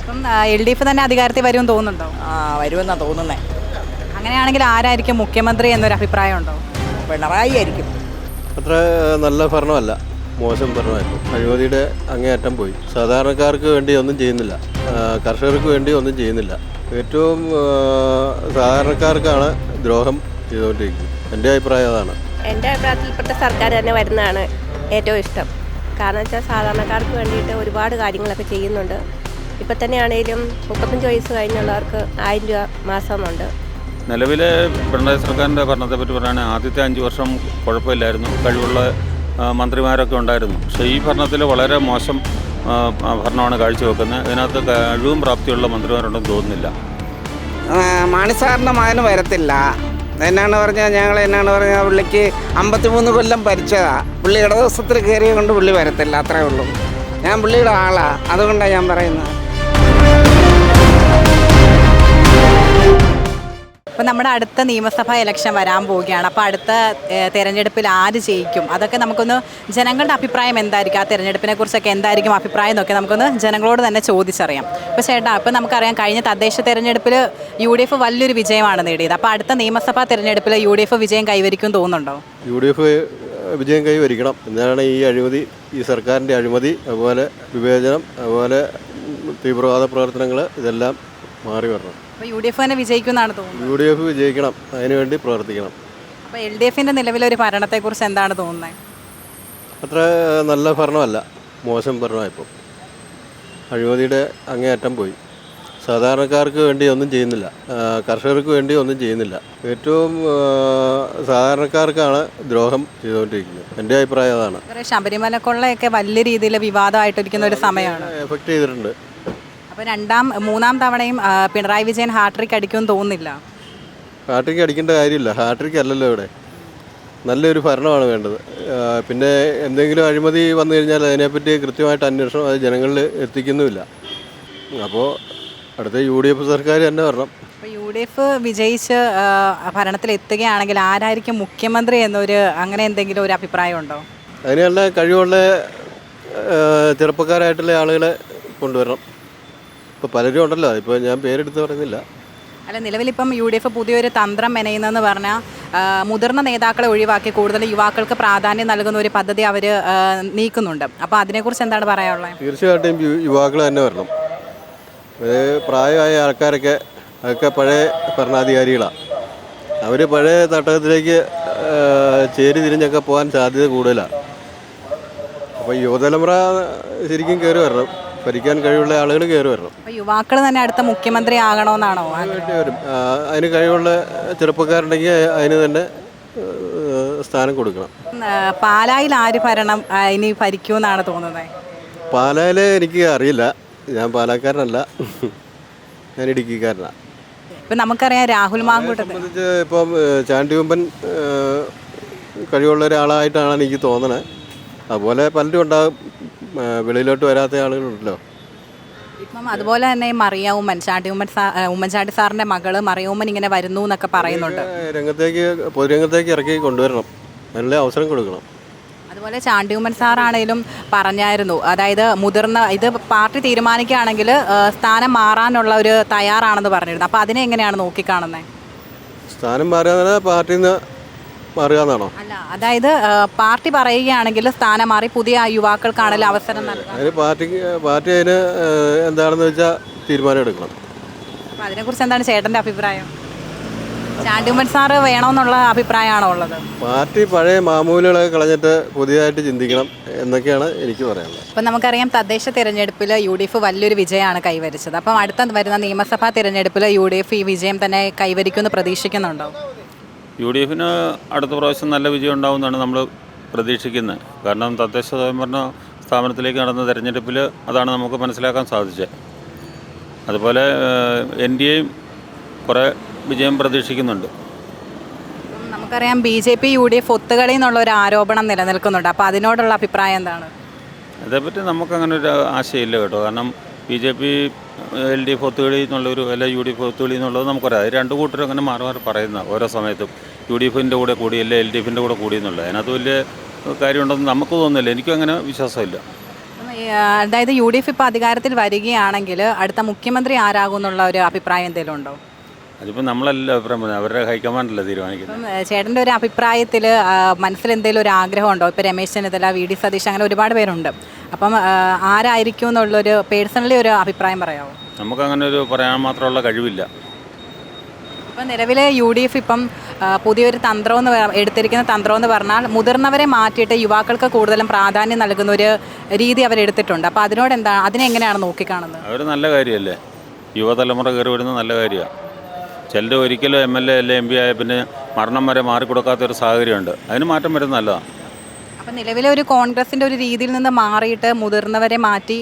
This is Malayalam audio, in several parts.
അപ്പം എൽ ഡി എഫ് തന്നെ അധികാരത്തിൽ വരുമെന്ന് തോന്നുന്നുണ്ടോ? ആ വരുമെന്നാണ് തോന്നുന്നത് അങ്ങനെയാണെങ്കിൽ ആരായിരിക്കും മുഖ്യമന്ത്രി എന്നൊരു അഭിപ്രായം ഉണ്ടോ പിണറായി ആയിരിക്കും. അത്ര നല്ല ഭരണമല്ല. മോശം ഭരണമായിരുന്നു. അഴിമതിയുടെ അങ്ങേയറ്റം പോയി. സാധാരണക്കാർക്ക് വേണ്ടി ഒന്നും ചെയ്യുന്നില്ല. കർഷകർക്ക് വേണ്ടി ഒന്നും ചെയ്യുന്നില്ല. ഏറ്റവും സാധാരണക്കാർക്കാണ് ദ്രോഹം ചെയ്തുകൊണ്ടിരിക്കുന്നത്. എന്റെ അഭിപ്രായം അതാണ്. എന്റെ അഭിപ്രായത്തിൽപ്പെട്ട സർക്കാർ തന്നെ വരുന്നതാണ് ഏറ്റവും ഇഷ്ടം. കാരണം വെച്ചാൽ സാധാരണക്കാർക്ക് വേണ്ടിയിട്ട് ഒരുപാട് കാര്യങ്ങളൊക്കെ ചെയ്യുന്നുണ്ട്. ഇപ്പം തന്നെയാണെങ്കിലും മുപ്പത്തഞ്ച് വയസ്സ് കഴിഞ്ഞുള്ളവർക്ക് ആയിരം രൂപ മാസമുണ്ട്. നിലവിലെ പിണറായി സർക്കാരിന്റെ ഭരണത്തെപ്പറ്റി പറയുകയാണെങ്കിൽ ആദ്യത്തെ അഞ്ച് വർഷം കുഴപ്പമില്ലായിരുന്നു. കഴിവുള്ള മന്ത്രിമാരൊക്കെ ഉണ്ടായിരുന്നു. പക്ഷേ ഈ ഭരണത്തിൽ വളരെ മോശം ഭരണമാണ് കാഴ്ചവെക്കുന്നത്. ഇതിനകത്ത് കഴിവും പ്രാപ്തിയുള്ള മന്ത്രിമാരുണ്ടെന്ന് തോന്നുന്നില്ല. മാണിസാറിന്റെ മകന് വരത്തില്ല. എന്നാണ് പറഞ്ഞാൽ ഞങ്ങൾ എന്നാണ് പറഞ്ഞാൽ പുള്ളിക്ക് അമ്പത്തിമൂന്ന് കൊല്ലം ഭരിച്ചതാ. പുള്ളി ഇടദിവസത്തിൽ കയറിയ കൊണ്ട് പുള്ളി വരത്തില്ല. അത്രേ ഉള്ളൂ. ഞാൻ പുള്ളിയുടെ ആളാണ് അതുകൊണ്ടാണ് ഞാൻ പറയുന്നത്. അപ്പം നമ്മുടെ അടുത്ത നിയമസഭാ ഇലക്ഷൻ വരാൻ പോവുകയാണ്. അപ്പോൾ അടുത്ത തെരഞ്ഞെടുപ്പിൽ ആര് ജയിക്കും? അതൊക്കെ നമുക്കൊന്ന് ജനങ്ങളുടെ അഭിപ്രായം എന്തായിരിക്കും? ആ തെരഞ്ഞെടുപ്പിനെ കുറിച്ചൊക്കെ എന്തായിരിക്കും അഭിപ്രായം എന്നൊക്കെ നമുക്കൊന്ന് ജനങ്ങളോട് തന്നെ ചോദിച്ചറിയാം. അപ്പോൾ ചേട്ടാ അപ്പോൾ നമുക്കറിയാം കഴിഞ്ഞ തദ്ദേശ തെരഞ്ഞെടുപ്പിൽ യു ഡി എഫ് വലിയൊരു വിജയമാണ് നേടിയത്. അപ്പോൾ അടുത്ത നിയമസഭാ തെരഞ്ഞെടുപ്പിൽ യു ഡി എഫ് വിജയം കൈവരിക്കും തോന്നുന്നുണ്ടോ? യു ഡി എഫ് വിജയം കൈവരിക്കണം. എന്നാണ് ഈ അഴിമതി ഈ സർക്കാരിന്റെ അഴിമതി അതുപോലെ വിവേചനം അതുപോലെ തീവ്രവാദ പ്രവർത്തനങ്ങൾ ഇതെല്ലാം മാറി വരണം. അപ്പോൾ യു ഡി എഫ് തന്നെ വിജയിക്കും എന്നാണ് തോന്നുന്നത്. യു ഡി എഫ് വിജയിക്കണം അതിനുവേണ്ടി പ്രവർത്തിക്കണം. അപ്പോൾ എൽ ഡി എഫിന്റെ നിലവിലെ ഒരു ഭരണത്തെക്കുറിച്ച് എന്താണ് തോന്നുന്നത് അത്ര നല്ല ഭരണമല്ല. മോശം ഭരണമായിപ്പോൾ അഴിമതിയുടെ അങ്ങേയറ്റം പോയി. സാധാരണക്കാർക്ക് വേണ്ടി ഒന്നും ചെയ്യുന്നില്ല. കർഷകർക്ക് വേണ്ടി ഒന്നും ചെയ്യുന്നില്ല. ഏറ്റവും സാധാരണക്കാർക്കാണ് ദ്രോഹം ചെയ്തുകൊണ്ടിരിക്കുന്നത്. എന്റെ അഭിപ്രായം അതാണ്. ശബരിമല കൊള്ളയൊക്കെ വലിയ രീതിയിൽ വിവാദമായിട്ടിരിക്കുന്ന ഒരു സമയമാണ്. എഫക്ട് ചെയ്തിട്ടുണ്ട്. അപ്പോൾ രണ്ടാം മൂന്നാം തവണയും പിണറായി വിജയൻ ഹാട്രിക് അടിക്കുമെന്ന് തോന്നുന്നില്ല? ഹാട്രിക്ക് അടിക്കേണ്ട കാര്യമില്ല. ഹാട്രിക്ക് അല്ലല്ലോ ഇവിടെ. നല്ലൊരു ഭരണമാണ് വേണ്ടത്. പിന്നെ എന്തെങ്കിലും അഴിമതി വന്നു കഴിഞ്ഞാൽ അതിനെപ്പറ്റി കൃത്യമായിട്ട് അന്വേഷണം അത് ജനങ്ങളിൽ എത്തിക്കുന്നുമില്ല. അപ്പോൾ അടുത്ത യു ഡി എഫ് സർക്കാർ തന്നെ വരണം. അപ്പോൾ യു ഡി എഫ് വിജയിച്ച് ഭരണത്തിൽ എത്തുകയാണെങ്കിൽ ആരായിരിക്കും മുഖ്യമന്ത്രി എന്നൊരു അങ്ങനെ എന്തെങ്കിലും ഒരു അഭിപ്രായം ഉണ്ടോ അതിനുള്ള കഴിവുള്ള ചെറുപ്പക്കാരായിട്ടുള്ള ആളുകളെ കൊണ്ടുവരണം. ഇപ്പോൾ പലരും ഉണ്ടല്ലോ ഇപ്പോൾ ഞാൻ പേരെടുത്ത് പറയുന്നില്ല. അല്ല നിലവിലിപ്പം യു ഡി എഫ് പുതിയൊരു തന്ത്രം മെനയുന്നതെന്ന് പറഞ്ഞാൽ മുതിർന്ന നേതാക്കളെ ഒഴിവാക്കി കൂടുതൽ യുവാക്കൾക്ക് പ്രാധാന്യം നൽകുന്ന ഒരു പദ്ധതി അവർ നീക്കുന്നുണ്ട്. അപ്പോൾ അതിനെക്കുറിച്ച് എന്താണ് പറയാനുള്ളത്? തീർച്ചയായിട്ടും യുവാക്കൾ തന്നെ വരണം. പ്രായമായ ആൾക്കാരൊക്കെ അതൊക്കെ പഴയ ഭരണാധികാരികളാണ് അവർ പഴയ തട്ടകത്തിലേക്ക് ചേരി തിരിഞ്ഞൊക്കെ പോകാൻ സാധ്യത കൂടുതലാണ് അപ്പോൾ യുവതലമുറ ശരിക്കും കയറി വരണം. ഭരിക്കാൻ കഴിവുള്ള ആളുകൾ കയറി വരണം. യുവാക്കൾ തന്നെ അടുത്ത മുഖ്യമന്ത്രി ആകണമെന്നാണോ? വരും. അതിന് കഴിവുള്ള ചെറുപ്പക്കാരുണ്ടെങ്കിൽ അതിന് തന്നെ സ്ഥാനം കൊടുക്കണം. പാലായിൽ ആര് ഭരണം ഇനി ഭരിക്കുമെന്നാണ് തോന്നുന്നത് പാലായിൽ എനിക്ക് അറിയില്ല. ഞാൻ പാലക്കാരനല്ല. ഞാൻ ഇടുക്കിക്കാരനാണ് ഇപ്പം നമുക്കറിയാം രാഹുൽ മാങ്കൂട്ടത്തിൽ. സംബന്ധിച്ച് ഇപ്പം ചാണ്ടിയുമ്പൻ കഴിവുള്ള ഒരാളായിട്ടാണ് എനിക്ക് തോന്നണത് അതുപോലെ പലരും ഉണ്ടാകും. വെളിയിലോട്ട് വരാത്ത ആളുകളുണ്ടല്ലോ. ഇപ്പം അതുപോലെ തന്നെ മറിയ ഉമ്മൻ ചാണ്ടി ഉമ്മൻ ഉമ്മൻചാണ്ടി സാറിന്റെ മകൾ മറിയ ഉമ്മൻ ഇങ്ങനെ വരുന്നു എന്നൊക്കെ പറയുന്നുണ്ട്. രംഗത്തേക്ക് പൊതുരംഗത്തേക്ക് ഇറക്കി കൊണ്ടുവരണം. നല്ല അവസരം കൊടുക്കണം. അതുപോലെ ചാണ്ടി ഉമ്മൻ സാറാണേലും പറഞ്ഞായിരുന്നു. അതായത് മുതിർന്ന ഇത് പാർട്ടി തീരുമാനിക്കുകയാണെങ്കിൽ സ്ഥാനം മാറാനുള്ള ഒരു തയ്യാറാണെന്ന് പറഞ്ഞിരുന്നു. അപ്പോൾ അതിനെ എങ്ങനെയാണ് നോക്കിക്കാണുന്നത് സ്ഥാനം മാറുക പാർട്ടിയിൽ നിന്ന് മാറുക എന്നാണോ അല്ല അതായത് പാർട്ടി പറയുകയാണെങ്കിൽ സ്ഥാനം മാറി പുതിയ യുവാക്കൾക്കാണല്ലോ അവസരം നൽകുന്നത് അതിന് പാർട്ടിക്ക് പാർട്ടി അതിന് എന്താണെന്ന് വെച്ചാൽ തീരുമാനം എടുക്കണം. അപ്പോൾ അതിനെക്കുറിച്ച് എന്താണ് ചേട്ടന്റെ അഭിപ്രായം? ചാണ്ടിമൻ സാറ് വേണമെന്നുള്ള അഭിപ്രായമാണോ ഉള്ളത്? പാർട്ടി പഴയ മാമൂലുകളൊക്കെ കളഞ്ഞിട്ട് പുതിയതായിട്ട് ചിന്തിക്കണം എന്നൊക്കെയാണ് എനിക്ക് പറയാനുള്ളത്. അപ്പം നമുക്കറിയാം തദ്ദേശ തിരഞ്ഞെടുപ്പിൽ യു ഡി എഫ് വലിയൊരു വിജയമാണ് കൈവരിച്ചത്. അപ്പം അടുത്ത വരുന്ന നിയമസഭാ തിരഞ്ഞെടുപ്പിൽ യു ഡി എഫ് ഈ വിജയം തന്നെ കൈവരിക്കുമെന്ന് പ്രതീക്ഷിക്കുന്നുണ്ടോ? യു ഡി എഫിന് അടുത്ത പ്രാവശ്യം നല്ല വിജയം ഉണ്ടാവുമെന്നാണ് നമ്മൾ പ്രതീക്ഷിക്കുന്നത്. കാരണം തദ്ദേശ സ്വയംഭരണ സ്ഥാപനത്തിലേക്ക് നടന്ന തെരഞ്ഞെടുപ്പിൽ അതാണ് നമുക്ക് മനസ്സിലാക്കാൻ സാധിച്ചത്. അതുപോലെ എൻ ഡി എയും കുറേ വിജയം പ്രതീക്ഷിക്കുന്നുണ്ട്. നമുക്കറിയാം B J P U D F ഒത്തുകളി എന്നുള്ള ഒരു ആരോപണം നിലനിൽക്കുന്നുണ്ട്. അപ്പോൾ അതിനോടുള്ള അഭിപ്രായം എന്താണ്? അതേപ്പറ്റി നമുക്കങ്ങനെ ഒരു ആശയമില്ല കേട്ടോ. കാരണം B J P L D F ഒത്തുകളി എന്നുള്ളൊരു അല്ല യു ഡി എഫ് ഒത്തുകളി എന്നുള്ളത് നമുക്കറിയാം. അത് രണ്ട് കൂട്ടരും അങ്ങനെ മാറി മാറി പറയുന്ന ഓരോ സമയത്തും യു ഡി എഫിന്റെ കൂടെ കൂടി അല്ലെ എൽ ഡി എഫിന്റെ കൂടെ കൂടി എന്നുള്ളത്. അതിനകത്ത് വലിയ കാര്യമുണ്ടെന്ന് നമുക്ക് തോന്നുന്നില്ല. എനിക്കും അങ്ങനെ വിശ്വാസമില്ല. അതായത് യു ഡി എഫ് ഇപ്പോൾ അധികാരത്തിൽ വരികയാണെങ്കിൽ അടുത്ത മുഖ്യമന്ത്രി ആരാകും എന്നുള്ള ഒരു അഭിപ്രായം എന്തെങ്കിലും ഉണ്ടോ? അതിപ്പോൾ നമ്മളല്ല അഭിപ്രായം അവരുടെ ഹൈക്കമാൻഡല്ലേ തീരുമാനിക്കുന്നത്? ചേട്ടന്റെ ഒരു അഭിപ്രായത്തിൽ മനസ്സിൽ എന്തെങ്കിലും ഒരു ആഗ്രഹം ഉണ്ടോ? ഇപ്പോൾ രമേശ് ചെന്നിത്തല വി ഡി സതീഷ് അങ്ങനെ ഒരുപാട് പേരുണ്ട്. അപ്പം ആരായിരിക്കും എന്നുള്ളൊരു പേഴ്സണലി ഒരു അഭിപ്രായം പറയാമോ നമുക്കങ്ങനെ ഒരു പറയാൻ മാത്രമുള്ള കഴിവില്ല. ഇപ്പം നിലവിലെ യു ഡി എഫ് ഇപ്പം പുതിയൊരു തന്ത്രം എന്ന് എടുത്തിരിക്കുന്ന തന്ത്രം എന്ന് പറഞ്ഞാൽ മുതിർന്നവരെ മാറ്റിയിട്ട് യുവാക്കൾക്ക് കൂടുതലും പ്രാധാന്യം നൽകുന്ന ഒരു രീതി അവരെടുത്തിട്ടുണ്ട് അപ്പോൾ അതിനോട് എന്താ അതിനെങ്ങനെയാണ് നോക്കിക്കാണുന്നത്? അവർ നല്ല കാര്യമല്ലേ? യുവതലമുറ കയറി വരുന്നത് നല്ല കാര്യമാണ് ചിലർ ഒരിക്കലും എം എൽ എ അല്ലെ എം പി ആയ പിന്നെ മരണം വരെ മാറിക്കൊടുക്കാത്ത ഒരു സാഹചര്യമുണ്ട്. അതിന് മാറ്റം വരുന്നത് നല്ലതാണ് അപ്പം നിലവിലെ ഒരു കോൺഗ്രസിന്റെ ഒരു രീതിയിൽ നിന്ന് മാറിയിട്ട് മുതിർന്നവരെ മാറ്റി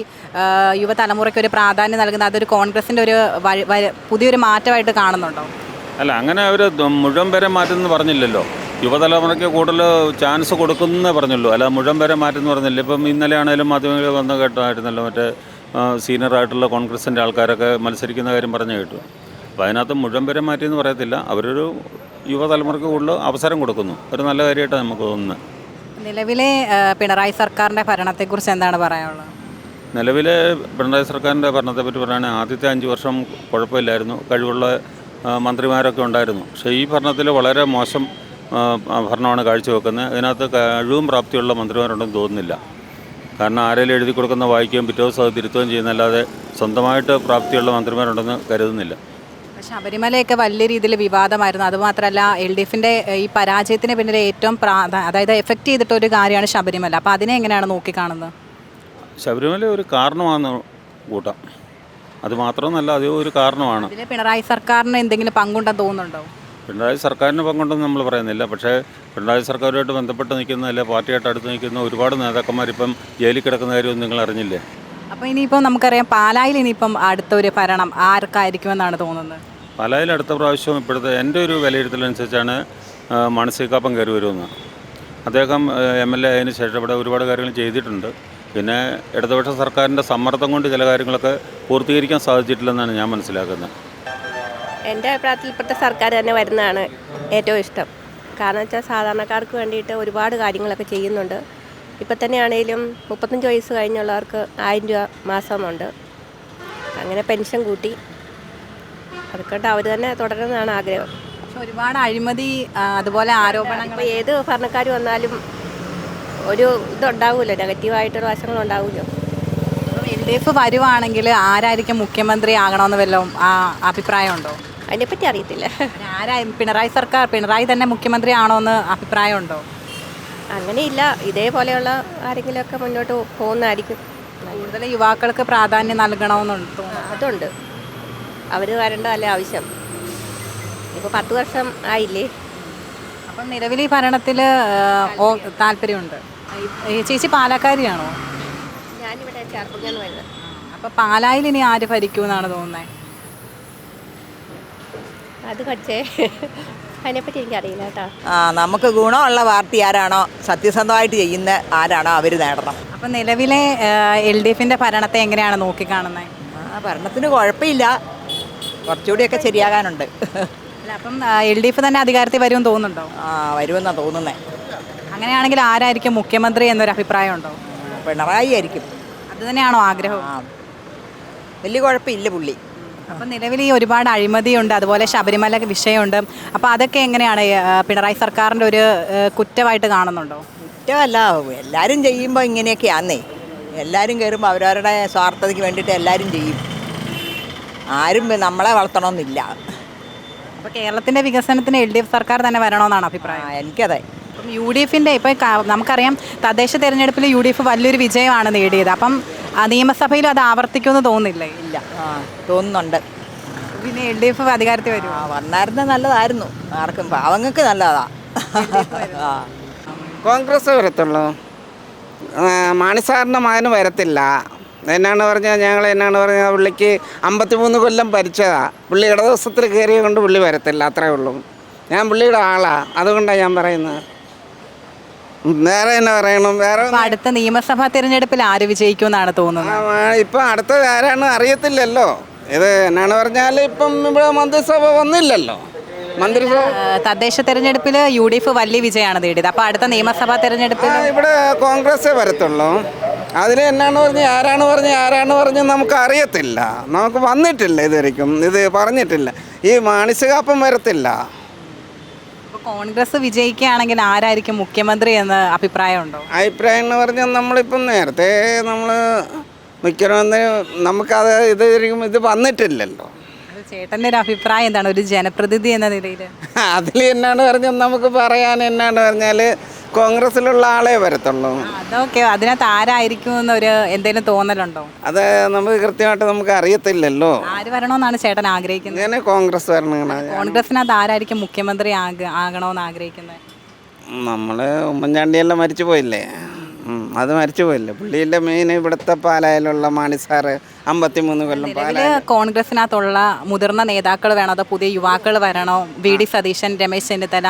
യുവതലമുറയ്ക്ക് ഒരു പ്രാധാന്യം നൽകുന്ന അതൊരു കോൺഗ്രസിന്റെ ഒരു പുതിയൊരു മാറ്റമായിട്ട് കാണുന്നുണ്ടോ? അല്ല അങ്ങനെ അവർ മുഴുവൻ പേരെ മാറ്റുമെന്ന് പറഞ്ഞില്ലല്ലോ. യുവതലമുറയ്ക്ക് കൂടുതൽ ചാൻസ് കൊടുക്കുന്നേ പറഞ്ഞുള്ളൂ. അല്ല മുഴുവൻ പേരെ മാറ്റുമെന്ന് പറഞ്ഞില്ല. ഇപ്പം ഇന്നലെ ആണെങ്കിലും മാധ്യമങ്ങളിൽ വന്ന് കേട്ടായിരുന്നല്ലോ മറ്റേ സീനിയറായിട്ടുള്ള കോൺഗ്രസിന്റെ ആൾക്കാരൊക്കെ മത്സരിക്കുന്ന കാര്യം പറഞ്ഞു കേട്ടു. അപ്പോൾ അതിനകത്ത് മുഴുവൻ പേരെ മാറ്റിയെന്ന് പറയത്തില്ല. അവരൊരു യുവതലമുറയ്ക്ക് കൂടുതൽ അവസരം കൊടുക്കുന്നു. ഒരു നല്ല കാര്യമായിട്ടാണ് നമുക്ക് തോന്നുന്നത്. നിലവിലെ പിണറായി സർക്കാരിന്റെ ഭരണത്തെക്കുറിച്ച് എന്താണ് പറയാനുള്ളത്? നിലവിലെ പിണറായി സർക്കാരിന്റെ ഭരണത്തെപ്പറ്റി പറയുകയാണെങ്കിൽ ആദ്യത്തെ അഞ്ച് വർഷം കുഴപ്പമില്ലായിരുന്നു. കഴിവുള്ള മന്ത്രിമാരൊക്കെ ഉണ്ടായിരുന്നു. പക്ഷേ ഈ ഭരണത്തിൽ വളരെ മോശം ഭരണമാണ് കാഴ്ചവെക്കുന്നത്. അതിനകത്ത് കഴിവും പ്രാപ്തിയുള്ള മന്ത്രിമാരുണ്ടെന്ന് തോന്നുന്നില്ല. കാരണം ആരെങ്കിലും എഴുതി കൊടുക്കുന്ന വായിക്കുകയും പിറ്റേ ദിവസം അത് തിരുത്തുകയും ചെയ്യുന്നല്ലാതെ സ്വന്തമായിട്ട് പ്രാപ്തിയുള്ള മന്ത്രിമാരുണ്ടെന്ന് കരുതുന്നില്ല. ശബരിമലയൊക്കെ വലിയ രീതിയിൽ വിവാദമായിരുന്നു. അതുമാത്രമല്ല എൽ ഡി എഫിന്റെ ഈ പരാജയത്തിന് പിന്നിൽ ഏറ്റവും പ്രാധാ അതായത് എഫക്റ്റ് ചെയ്തിട്ട ഒരു കാര്യമാണ് ശബരിമല. അപ്പോൾ അതിനെ എങ്ങനെയാണ് നോക്കിക്കാണുന്നത്? ശബരിമല ഒരു കാരണമാണ് കൂട്ടം. അത് മാത്രമല്ല അത് ഒരു കാരണമാണ്. ഇതിൽ പിണറായി സർക്കാരിന് എന്തെങ്കിലും പങ്കുണ്ടെന്ന് തോന്നുന്നുണ്ടോ? പിണറായി സർക്കാരിന് പങ്കുണ്ടെന്ന് നമ്മൾ പറയുന്നില്ല. പക്ഷേ പിണറായി സർക്കാരുമായിട്ട് ബന്ധപ്പെട്ട് നിൽക്കുന്ന അല്ലെ പാർട്ടിയായിട്ട് അടുത്ത് നിൽക്കുന്ന ഒരുപാട് നേതാക്കന്മാർ ഇപ്പം ജയിലിൽ കിടക്കുന്ന കാര്യമൊന്നും നിങ്ങൾ അറിഞ്ഞില്ലേ? അപ്പോൾ ഇനിയിപ്പോൾ നമുക്കറിയാം പാലായിൽ ഇനിയിപ്പം അടുത്തൊരു ഭരണം ആർക്കായിരിക്കുമെന്നാണ് തോന്നുന്നത്. പാലായിൽ അടുത്ത പ്രാവശ്യം ഇപ്പോഴത്തെ എന്റെ ഒരു വിലയിരുത്തലനുസരിച്ചാണ് മണസികാപ്പം മാണി കാപ്പം കയറി വരുമെന്ന് അദ്ദേഹം എം എൽ എ ആയതിനു ശേഷം ഇവിടെ ഒരുപാട് കാര്യങ്ങൾ ചെയ്തിട്ടുണ്ട്. പിന്നെ ഇടതുപക്ഷ സർക്കാരിന്റെ സമ്മർദ്ദം കൊണ്ട് ചില കാര്യങ്ങളൊക്കെ പൂർത്തീകരിക്കാൻ സാധിച്ചിട്ടില്ലെന്നാണ് ഞാൻ മനസ്സിലാക്കുന്നത്. എന്റെ അഭിപ്രായത്തിൽ ഇപ്പോഴത്തെ സർക്കാർ തന്നെ വരുന്നതാണ് ഏറ്റവും ഇഷ്ടം. കാരണം വെച്ചാൽ സാധാരണക്കാർക്ക് വേണ്ടിയിട്ട് ഒരുപാട് കാര്യങ്ങളൊക്കെ ചെയ്യുന്നുണ്ട്. ഇപ്പം തന്നെയാണേലും മുപ്പത്തഞ്ച് വയസ്സ് കഴിഞ്ഞുള്ളവർക്ക് ആയിരം രൂപ മാസമുണ്ട്. അങ്ങനെ പെൻഷൻ കൂട്ടി അതൊക്കെ അവർ തന്നെ തുടരുന്നതാണ് ആഗ്രഹം. ഒരുപാട് അഴിമതി അതുപോലെ ആരോപണങ്ങൾ ഏത് ഭരണക്കാർ വന്നാലും ഒരു ഇതുണ്ടാവുമല്ലോ നെഗറ്റീവായിട്ടുള്ള വശങ്ങളുണ്ടാവുമല്ലോ എൽ ഡി എഫ് വരുവാണെങ്കിൽ ആരായിരിക്കും മുഖ്യമന്ത്രി ആകണമെന്ന് വല്ലതും ആ അഭിപ്രായമുണ്ടോ? അതിനെപ്പറ്റി അറിയത്തില്ല. ആരായി പിണറായി സർക്കാർ പിണറായി തന്നെ മുഖ്യമന്ത്രി ആണോന്ന് അഭിപ്രായമുണ്ടോ? അങ്ങനെയില്ല. ഇതേപോലെയുള്ള ആരെങ്കിലുമൊക്കെ മുന്നോട്ട് പോകുന്നതായിരിക്കും. കൂടുതൽ യുവാക്കൾക്ക് പ്രാധാന്യം നൽകണമെന്നുണ്ട് അതുണ്ട്. അവർ വരേണ്ടതല്ലേ ആവശ്യം. ഇപ്പോൾ പത്ത് വർഷം ആയില്ലേ? അപ്പം നിലവിൽ ഈ ഭരണത്തിൽ താല്പര്യമുണ്ട്. ചേച്ചി പാലക്കാരിയാണോ? ഞാനിവിടെ ചേർപ്പുകയാണ് വരുന്നത്. അപ്പം പാലായിൽ ഇനി ആര് ഭരിക്കുമെന്നാണ് തോന്നുന്നത് അത് പക്ഷേ അതിനെപ്പറ്റി എനിക്കറിയില്ല കേട്ടോ. ആ നമുക്ക് ഗുണമുള്ള പാർട്ടി ആരാണോ സത്യസന്ധമായിട്ട് ചെയ്യുന്ന ആരാണോ അവർ നേടണം. അപ്പം നിലവിലെ എൽ ഡി എഫിന്റെ ഭരണത്തെ എങ്ങനെയാണ് നോക്കിക്കാണുന്നത് ആ ഭരണത്തിന് കുഴപ്പമില്ല. കുറച്ചുകൂടിയൊക്കെ ശരിയാകാനുണ്ട്. അല്ല അപ്പം എൽ ഡി എഫ് തന്നെ അധികാരത്തിൽ വരുമെന്ന് തോന്നുന്നുണ്ടോ? ആ വരുമെന്നാണ് തോന്നുന്നേ. അങ്ങനെയാണെങ്കിൽ ആരായിരിക്കും മുഖ്യമന്ത്രി എന്നൊരു അഭിപ്രായം ഉണ്ടോ പിണറായി ആയിരിക്കും. അത് തന്നെയാണോ ആഗ്രഹം? ആ. വലിയ കുഴപ്പമില്ല പുള്ളി. അപ്പം നിലവിൽ ഈ ഒരുപാട് അഴിമതിയുണ്ട് അതുപോലെ ശബരിമല വിഷയമുണ്ട്. അപ്പോൾ അതൊക്കെ എങ്ങനെയാണ് പിണറായി സർക്കാരിന്റെ ഒരു കുറ്റമായിട്ട് കാണുന്നുണ്ടോ? കുറ്റമല്ല എല്ലാവരും ചെയ്യുമ്പോൾ ഇങ്ങനെയൊക്കെയാന്നേ. എല്ലാവരും കയറുമ്പോൾ അവരവരുടെ സ്വാർത്ഥതയ്ക്ക് വേണ്ടിയിട്ട് എല്ലാവരും ചെയ്യും. ആരും നമ്മളെ വളർത്തണമെന്നില്ല. അപ്പോൾ കേരളത്തിന്റെ വികസനത്തിന് എൽ ഡി എഫ് സർക്കാർ തന്നെ വരണമെന്നാണ് അഭിപ്രായം. എനിക്കതെ. യു ഡി എഫിന്റെ ഇപ്പോൾ നമുക്കറിയാം തദ്ദേശ തെരഞ്ഞെടുപ്പിൽ യു ഡി എഫ് വലിയൊരു വിജയമാണ് നേടിയത്. അപ്പം നിയമസഭയിലും അത് ആവർത്തിക്കുമെന്ന് തോന്നുന്നില്ലേ? ഇല്ല. തോന്നുന്നുണ്ട്. പിന്നെ എൽ ഡി എഫ് അധികാരത്തിൽ വരും വന്നായിരുന്ന നല്ലതായിരുന്നു. ആർക്കും പാവങ്ങൾക്ക് നല്ലതാ. ആ. കോൺഗ്രസ് വരത്തുള്ളൂ. മാണി മാണിസാറിന്റെ മകന് വരത്തില്ല. എന്നാണ് പറഞ്ഞാൽ ഞങ്ങൾ എന്നാണ് പറഞ്ഞാൽ പുള്ളിക്ക് അമ്പത്തിമൂന്ന് കൊല്ലം പരിച്ചതാണ് പുള്ളി ഇടദിവസത്തിൽ കയറിയത് കൊണ്ട് പുള്ളി വരത്തില്ല അത്രേ ഉള്ളൂ. ഞാൻ പുള്ളിയുടെ ആളാണ് അതുകൊണ്ടാണ് ഞാൻ പറയുന്നത്. വേറെ എന്നാ പറയണം? വേറെ അടുത്ത നിയമസഭാ തിരഞ്ഞെടുപ്പിൽ ആര് വിജയിക്കുമെന്നാണ് തോന്നുന്നത്? ഇപ്പം അടുത്തത് ആരാണ് അറിയത്തില്ലല്ലോ. ഇത് എന്നാണ് പറഞ്ഞാൽ ഇപ്പം ഇവിടെ മന്ത്രിസഭ വന്നില്ലല്ലോ. മന്ത്രിസഭ തദ്ദേശ തെരഞ്ഞെടുപ്പിൽ യു ഡി എഫ് വലിയ വിജയമാണ് നേടിയത്. അപ്പോൾ അടുത്ത നിയമസഭാ തെരഞ്ഞെടുപ്പിൽ ഇവിടെ കോൺഗ്രസ്സേ വരത്തുള്ളൂ. അതിൽ എന്നാണ് പറഞ്ഞ് ആരാണ് പറഞ്ഞ് ആരാണ് പറഞ്ഞ് നമുക്ക് അറിയത്തില്ല. നമുക്ക് വന്നിട്ടില്ല ഇതുവരെയ്ക്കും ഇത് പറഞ്ഞിട്ടില്ല. ഈ മാണിസകാപ്പം വരത്തില്ല. കോൺഗ്രസ് വിജയിക്കുകയാണെങ്കിൽ ആരായിരിക്കും മുഖ്യമന്ത്രി എന്ന് അഭിപ്രായമുണ്ടോ? അഭിപ്രായം എന്ന് പറഞ്ഞാൽ നമ്മളിപ്പം നേരത്തെ നമ്മൾ മുഖ്യമന്ത്രി നമുക്കത് ഇത് ഇത് വന്നിട്ടില്ലല്ലോ. ചേട്ടന്റെ ഒരു അഭിപ്രായം എന്താണ്? ഒരു ജനപ്രതിനിധി എന്ന നിലയിൽ. അതിൽ എന്നാണ് പറഞ്ഞ നമുക്ക് പറയാൻ എന്നാണ് പറഞ്ഞാൽ കോൺഗ്രസിലുള്ള ആളെ വരത്തുള്ളൂ. അതൊക്കെ അതിനകത്ത് ആരായിരിക്കും എന്നൊരു എന്തെങ്കിലും തോന്നലുണ്ടോ? അത് നമുക്ക് കൃത്യമായിട്ട് നമുക്ക് അറിയത്തില്ലല്ലോ. ആര് വരണമെന്നാണ് ചേട്ടൻ ആഗ്രഹിക്കുന്നത്? ഞാൻ കോൺഗ്രസ് വരണ കോൺഗ്രസിനകത്ത് ആരായിരിക്കും മുഖ്യമന്ത്രി ആക ആകണമെന്ന് ആഗ്രഹിക്കുന്നത്? നമ്മൾ ഉമ്മൻചാണ്ടിയെല്ലാം മരിച്ചു പോയില്ലേ? അത് മരിച്ചു പോയില്ലേ. പുള്ളിയുടെ മെയിൻ ഇവിടുത്തെ പാലായിലുള്ള മാണി സാറ് അമ്പത്തിമൂന്ന് കൊല്ലം പാല. കോൺഗ്രസിനകത്തുള്ള മുതിർന്ന നേതാക്കൾ വേണോ. അതോ പുതിയ യുവാക്കൾ വരണോ. V D Satheesan Ramesh Chennithala.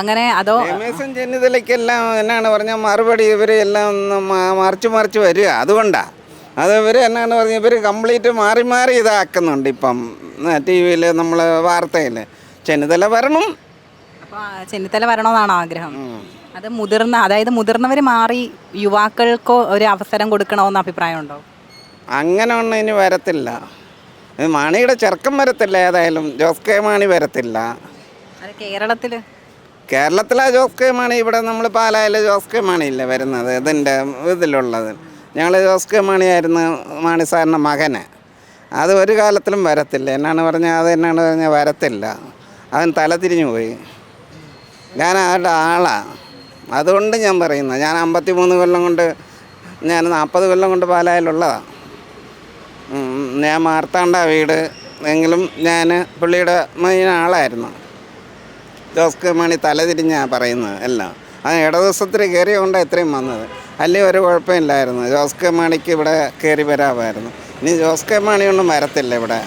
അങ്ങനെ അതോ രമേശൻ ചെന്നിത്തലയ്ക്കെല്ലാം എന്നാണ് പറഞ്ഞാൽ മറുപടി ഇവർ എല്ലാം മറിച്ച് മറിച്ച് വരിക. അതുകൊണ്ടാണ് അത് ഇവർ എന്നാണ് പറഞ്ഞാൽ ഇവർ കംപ്ലീറ്റ് മാറി മാറി ഇതാക്കുന്നുണ്ട് ഇപ്പം ടി വിയിൽ നമ്മൾ വാർത്തയിൽ ചെന്നിത്തല വരണം. ചെന്നിത്തല വരണമെന്നാണ് ആഗ്രഹം. അത് മുതിർന്ന അതായത് മുതിർന്നവർ മാറി യുവാക്കൾക്കോ ഒരു അവസരം കൊടുക്കണമെന്ന് അഭിപ്രായമുണ്ടോ? അങ്ങനെ ഒന്നും ഇനി വരത്തില്ല. മാണിയുടെ ചെറുക്കം വരത്തില്ല ഏതായാലും. ജോസ് കെ മാണി വരത്തില്ല. അത് കേരളത്തിൽ കേരളത്തിലെ ജോസ് കെ മാണി. ഇവിടെ നമ്മൾ പാലായിലെ ജോസ് കെ മാണിയില്ലേ വരുന്നത്. ഇതിന്റെ ഇതിലുള്ളത്. ഞങ്ങൾ ജോസ് കെ മാണിയായിരുന്നു മാണി സാറിന്റെ മകന്. അത് ഒരു കാലത്തിലും വരത്തില്ല. എന്നാണ് പറഞ്ഞാൽ അത് എന്നാണ് പറഞ്ഞാൽ വരത്തില്ല. അവൻ തല തിരിഞ്ഞു പോയി ഞാൻ അവരുടെ ആളാണ് അതുകൊണ്ട് ഞാൻ പറയുന്നത് ഞാൻ അമ്പത്തി മൂന്ന് കൊല്ലം കൊണ്ട് ഞാൻ നാൽപ്പത് കൊല്ലം കൊണ്ട് പാലായിലുള്ളതാണ് ഞാൻ മാർത്താണ്ട വീട് എങ്കിലും ഞാൻ പുള്ളിയുടെ മെയിൻ ആളായിരുന്നു. ജോസ് കെ മാണി തലതിരിഞ്ഞാണ് പറയുന്നത് എല്ലാം. ആ ഇടദിവസത്തിൽ കയറിയോണ്ടാണ് ഇത്രയും വന്നത്. അല്ലേ ഒരു കുഴപ്പമില്ലായിരുന്നു. ജോസ് മാണിക്ക് ഇവിടെ കയറി വരാമായിരുന്നു. ഇനി ജോസ് കെ മാണിയൊന്നും വരത്തില്ല ഇവിടെ.